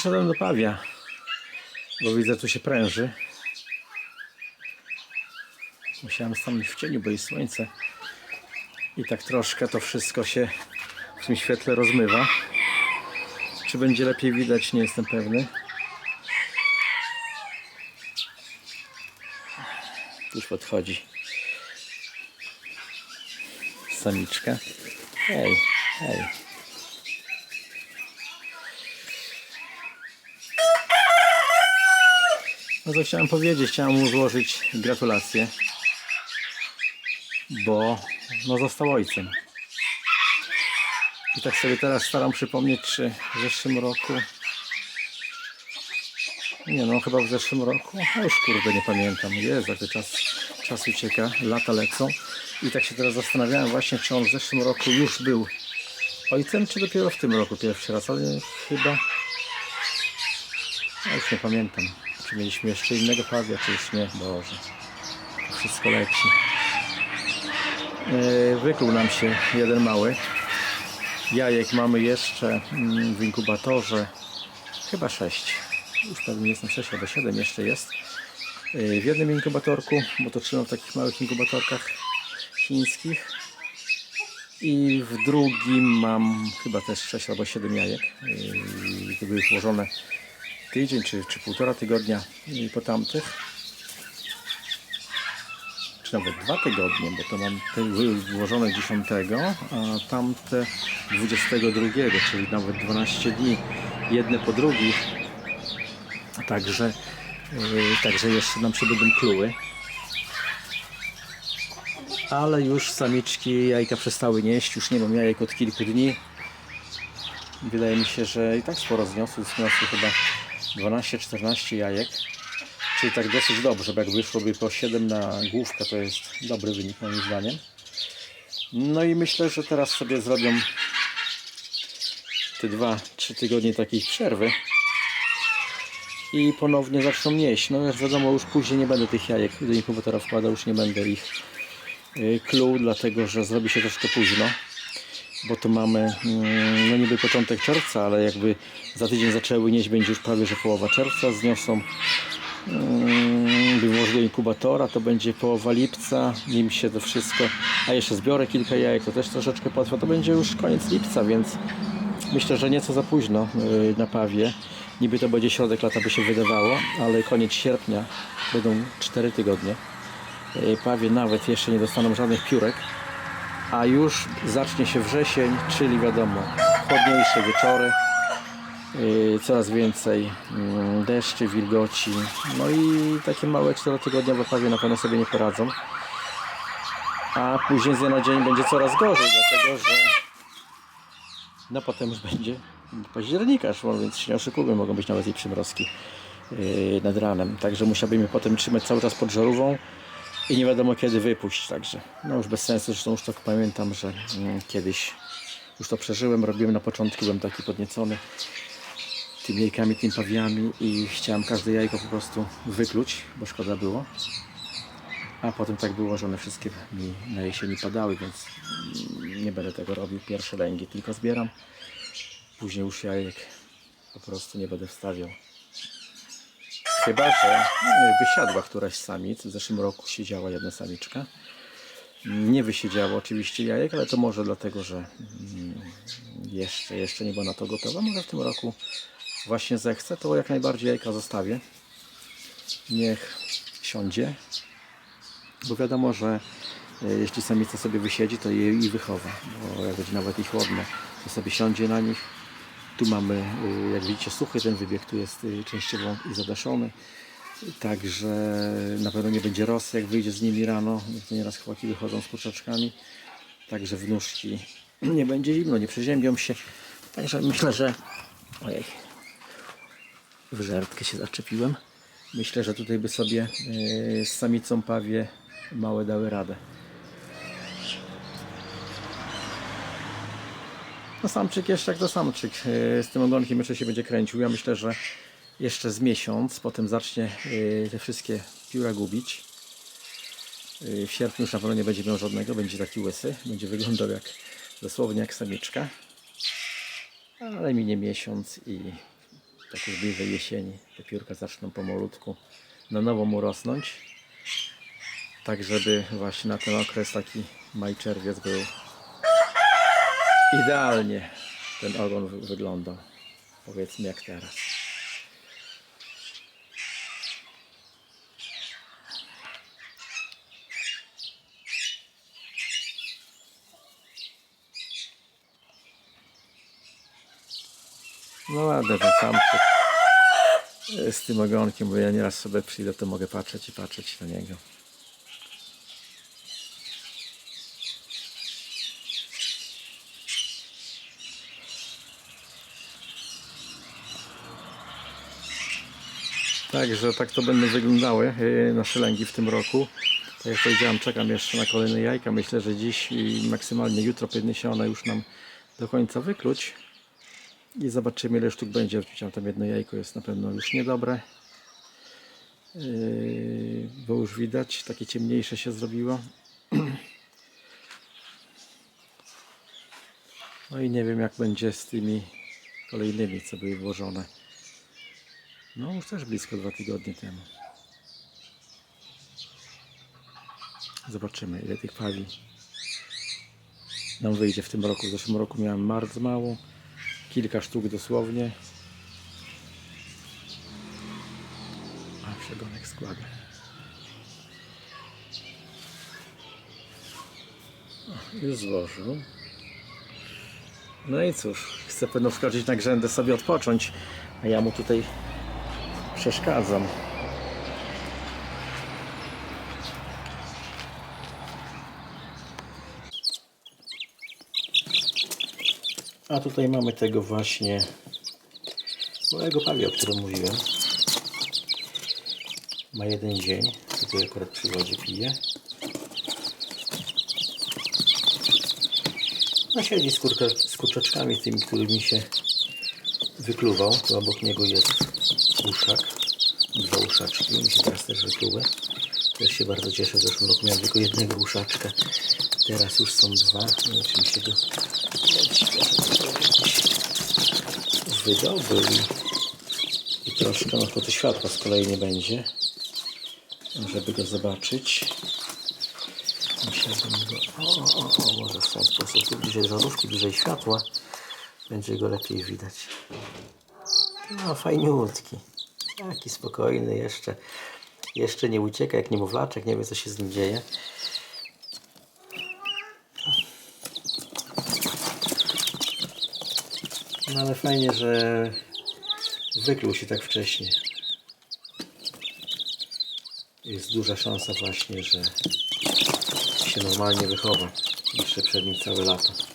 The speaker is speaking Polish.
Przyszedłem do Pawia, bo widzę, tu się pręży. Musiałem stanąć w cieniu, bo jest słońce. I tak troszkę to wszystko się w tym świetle rozmywa. Czy będzie lepiej widać, nie jestem pewny. Już podchodzi samiczka. Hej, hej. No co chciałem powiedzieć, chciałem mu złożyć gratulacje, bo no został ojcem. I tak sobie teraz staram przypomnieć, czy w zeszłym roku. Nie no, chyba w zeszłym roku. A już kurde nie pamiętam. Jest, jak to czas, czas ucieka, lata lecą. I tak się teraz zastanawiałem właśnie, czy on w zeszłym roku już był ojcem, czy dopiero w tym roku pierwszy raz, ale chyba. Ja już nie pamiętam. Czy mieliśmy jeszcze innego pawia, czy już nie? Boże. To wszystko leci. Yy, Wykluł nam się jeden mały. Jajek mamy jeszcze mm, w inkubatorze. Chyba 6. Już pewnie jestem 6 albo 7 jeszcze jest. Yy, W jednym inkubatorku, bo to trzymam w takich małych inkubatorkach chińskich. I w drugim mam chyba też 6 albo 7 jajek. Yy, To były włożone tydzień czy, czy półtora tygodnia po tamtych. Czy nawet dwa tygodnie, bo to mam te włożone 10, a tamte 22, czyli nawet 12 dni, jedne po drugich. Także, yy, także jeszcze nam się będą kluły. Ale już samiczki jajka przestały nieść, już nie mam jajek od kilku dni. Wydaje mi się, że i tak sporo zniosły, zniosły chyba 12-14 jajek. Czyli tak dosyć dobrze, bo jak wyszłoby po 7 na główkę, to jest dobry wynik moim zdaniem. No i myślę, że teraz sobie zrobią te 2-3 tygodnie takiej przerwy i ponownie zaczną nieść. No już wiadomo, już później nie będę tych jajek do inkubatora wkładał, już nie będę ich y, kluł, dlatego że zrobi się troszkę późno bo to mamy mm, no niby początek czerwca, ale jakby za tydzień zaczęły nieść, będzie już prawie że połowa czerwca, zniosą mm, by włożyć do inkubatora, to będzie połowa lipca, nim się to wszystko, a jeszcze zbiorę kilka jajek, to też troszeczkę potrwa, to będzie już koniec lipca, więc myślę, że nieco za późno yy, na pawie. Niby to będzie środek lata by się wydawało, ale koniec sierpnia będą 4 tygodnie. Yy, Pawie nawet jeszcze nie dostaną żadnych piórek a już zacznie się wrzesień, czyli wiadomo, chłodniejsze wieczory, yy, coraz więcej yy, deszczy, wilgoci, no i takie małe 4-tygodniowe pawie na pewno sobie nie poradzą. A później z dnia na dzień będzie coraz gorzej, dlatego że no potem już będzie październikarz, no więc się nie oszukujmy, mogą być nawet i przymrozki yy, nad ranem, także musiałbym je potem trzymać cały czas pod żarówką i nie wiadomo kiedy wypuść, także no już bez sensu, zresztą już tak pamiętam, że mm, kiedyś już to przeżyłem, robiłem na początku, byłem taki podniecony tymi jajkami, tymi pawiami i chciałem każde jajko po prostu wykluć, bo szkoda było. A potem tak było, że one wszystkie mi na jesieni padały, więc nie będę tego robił. Pierwsze lęgi tylko zbieram. Później już jajek po prostu nie będę wstawiał. Chyba, że y, wysiadła któraś z samic. W zeszłym roku siedziała jedna samiczka. Nie wysiedziało oczywiście jajek, ale to może dlatego, że mm, jeszcze, jeszcze nie była na to gotowa. Może w tym roku właśnie zechce, to jak najbardziej jajka zostawię. Niech siądzie. Bo wiadomo, że y, jeśli samica sobie wysiedzi, to je i wychowa. Bo jak będzie nawet i chłodno, to sobie siądzie na nich. Tu mamy, y, jak widzicie, suchy ten wybieg, tu jest y, częściowo zadaszony. Także na pewno nie będzie rosy, jak wyjdzie z nimi rano. Nieraz chłopaki wychodzą z kurczaczkami. Także w nóżki nie będzie zimno, nie przeziębią się. Także myślę, że... Ojej, w żartkę się zaczepiłem. Myślę, że tutaj by sobie y, z samicą pawie małe dały radę. No samczyk jeszcze jak to samczyk. Yy, Z tym ogonkiem jeszcze się będzie kręcił. Ja myślę, że jeszcze z miesiąc, potem zacznie yy, te wszystkie pióra gubić. Yy, W sierpniu już na pewno nie będzie miał żadnego, będzie taki łysy. Będzie wyglądał jak dosłownie jak samiczka. Ale minie miesiąc i tak już bliżej jesieni. Te piórka zaczną pomalutku na nowo mu rosnąć. Tak, żeby właśnie na ten okres taki maj-czerwiec był idealnie ten ogon wy- wyglądał. Powiedzmy jak teraz. No ładny ten samczyk e, z tym ogonkiem, bo ja nieraz sobie przyjdę, to mogę patrzeć i patrzeć na niego. Także tak to będą wyglądały e, nasze lęgi w tym roku. Tak jak powiedziałem, czekam jeszcze na kolejne jajka. Myślę, że dziś i maksymalnie jutro powinny się one już nam do końca wykluć. I zobaczymy ile sztuk będzie. Wrzuciłem tam jedno jajko, jest na pewno już niedobre. Yy, bo już widać, takie ciemniejsze się zrobiło. No i nie wiem jak będzie z tymi kolejnymi, co były włożone. No już też blisko dwa tygodnie temu. Zobaczymy ile tych pali nam wyjdzie w tym roku. W zeszłym roku miałem bardzo mało. Kilka sztuk dosłownie. A przegonek składa. Już złożył. No i cóż, chcę pewno wskoczyć na grzędę sobie odpocząć, a ja mu tutaj przeszkadzam. A tutaj mamy tego właśnie małego pawia, o którym mówiłem. Ma jeden dzień, tutaj akurat przy wodzie pije. No siedzi z, kurka, z kurczaczkami, tymi, którymi się wykluwał. Tu obok niego jest uszak. Dwa uszaczki, mi się teraz też wykluły. Też się bardzo cieszę, w zeszłym roku miałem tylko jednego uszaczka. Teraz już są dwa. Nie wiem, czy mi się go wydobył i, troszkę, no to światła z kolei nie będzie, żeby go zobaczyć. Musiałbym go, o, o, o, może w ten sposób, tu bliżej żarówki, bliżej światła, będzie go lepiej widać. No, fajniutki. Taki spokojny jeszcze. Jeszcze nie ucieka jak niemowlaczek, nie wie co się z nim dzieje. No ale fajnie, że wykluł się tak wcześnie. Jest duża szansa właśnie, że się normalnie wychowa. Jeszcze przed nim całe lato.